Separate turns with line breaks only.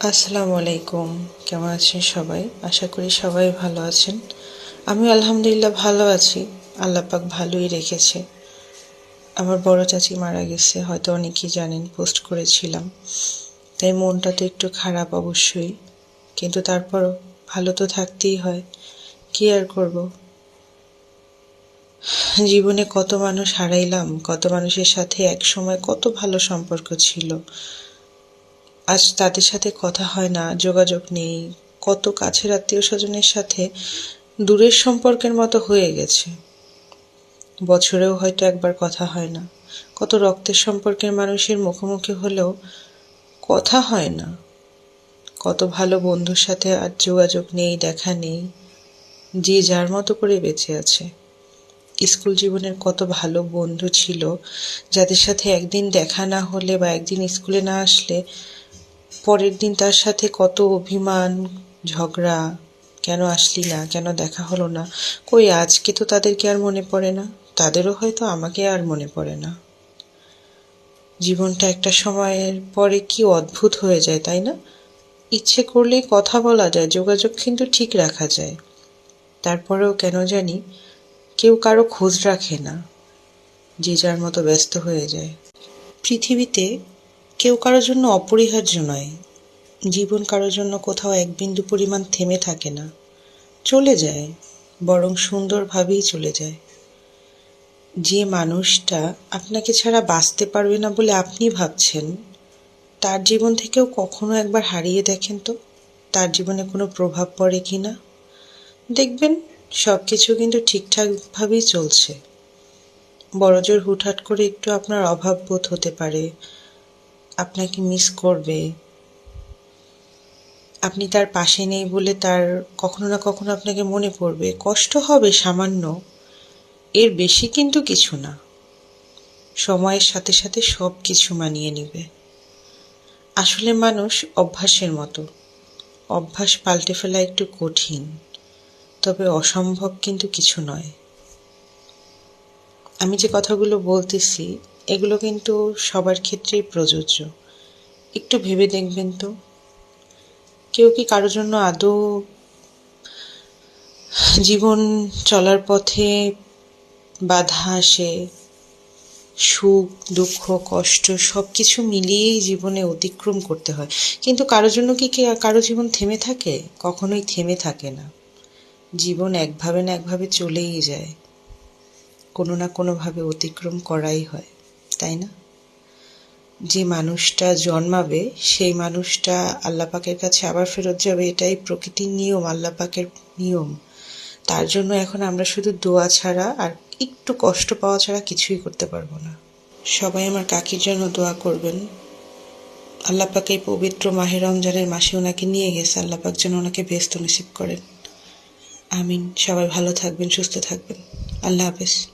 আসসালামু আলাইকুম। কেমন আছেন সবাই? আশা করি সবাই ভালো আছেন। আমি আলহামদুলিল্লাহ ভালো আছি। আল্লাহ পাক ভালোই রেখেছে। আমার বড় চাচি মারা গেছে, হয়তো অনেকেই জানেন, পোস্ট করেছিলাম। তাই মনটা তো একটু খারাপ অবশ্যই। কিন্তু তারপরও ভালো তো থাকতেই হয়। কি আর করব? জীবনে কত মানুষ হারাইলাম, কত মানুষের সাথে এক সময় কত ভালো সম্পর্ক ছিল। আজ তাদের সাথে কথা হয় না, যোগাযোগ নেই। কত কাছের আত্মীয় স্বজনের সাথে দূরের সম্পর্কের মতো হয়ে গেছে। বছরেও হয়তো একবার কথা হয় না। কত রক্তের সম্পর্কের মানুষের মুখোমুখি হলেও কথা হয় না। কত ভালো বন্ধুর সাথে আর যোগাযোগ নেই, দেখা নেই। যে যার মতো করে বেঁচে আছে। স্কুল জীবনের কত ভালো বন্ধু ছিল, যাদের সাথে একদিন দেখা না হলে বা একদিন স্কুলে না আসলে পরের দিন তার সাথে কত অভিমান, ঝগড়া, কেন আসলি না, কেন দেখা হলো না, কই আজকে তো তাদেরকে আর মনে পড়ে না, তাদেরও হয়তো আমাকে আর মনে পড়ে না। জীবনটা একটা সময়ের পরে কি অদ্ভুত হয়ে যায়, তাই না? ইচ্ছে করলেই কথা বলা যায়, যোগাযোগ কিন্তু ঠিক রাখা যায়। তারপরেও কেন জানি কেউ কারও খোঁজ রাখে না, যে যার মতো ব্যস্ত হয়ে যায়। পৃথিবীতে কেউ কারোর জন্য অপরিহার্য নয়। জীবন কারোর জন্য কোথাও এক বিন্দু পরিমাণ থেমে থাকে না। চলে যায়, বরং সুন্দরভাবেই চলে যায়। যে মানুষটা আপনাকে ছাড়া বাঁচতে পারবে না বলে আপনি ভাবছেন, তার জীবন থেকেও কখনো একবার হারিয়ে দেখেন তো? তার জীবনে কোনো প্রভাব পড়ে কি না? দেখবেন সব কিছু কিন্তু ঠিকঠাকভাবেই চলছে। বড়জোর হুটহাট করে একটু আপনার অভাব বোধ হতে পারে আপনাকে মিস করবে। আপনি তার পাশে নেই বলে তার কখনো না কখনো আপনাকে মনে পড়বে। কষ্ট হবে সামান্য। এর বেশি কিন্তু কিছু না। সময়ের সাথে সাথে সব কিছু মানিয়ে নিবে। আসলে মানুষ অভ্যাসের মতো। অভ্যাস পাল্টে ফেলা একটু কঠিন। তবে অসম্ভব কিন্তু কিছু নয়। আমি যে কথাগুলো বলতেছি এগুলো কিন্তু সবার ক্ষেত্রেই প্রযোজ্য। একটু ভেবে দেখবেন তো। কেউ কি কারোর জন্য আদৌ জীবন চলার পথে বাধা আসে, সুখ, দুঃখ, কষ্ট সব কিছু মিলিয়েই জীবনে অতিক্রম করতে হয়। কিন্তু কারোর জন্য কি, কারও জীবন থেমে থাকে? কখনোই থেমে থাকে না। জীবন একভাবে না একভাবে চলেই যায়। কোনো না কোনোভাবে অতিক্রম করাই হয়। তাই না? যে মানুষটা জন্মাবে, সেই মানুষটা আল্লাপাকের কাছে আবার ফেরত যাবে, এটাই প্রকৃতির নিয়ম আল্লাপাকের নিয়ম। তার জন্য এখন আমরা শুধু দোয়া ছাড়া আর একটু কষ্ট পাওয়া ছাড়া কিছুই করতে পারব না। সবাই আমার কাকির জন্য দোয়া করবেন। আল্লাপাক এই পবিত্র মাহের রমজানের মাসে ওনাকে নিয়ে গেছে আল্লাপাক যেন ওনাকে ব্যস্ত নসিব করেন। আমিন। সবাই ভালো থাকবেন, সুস্থ থাকবেন। আল্লাহ হাফেজ।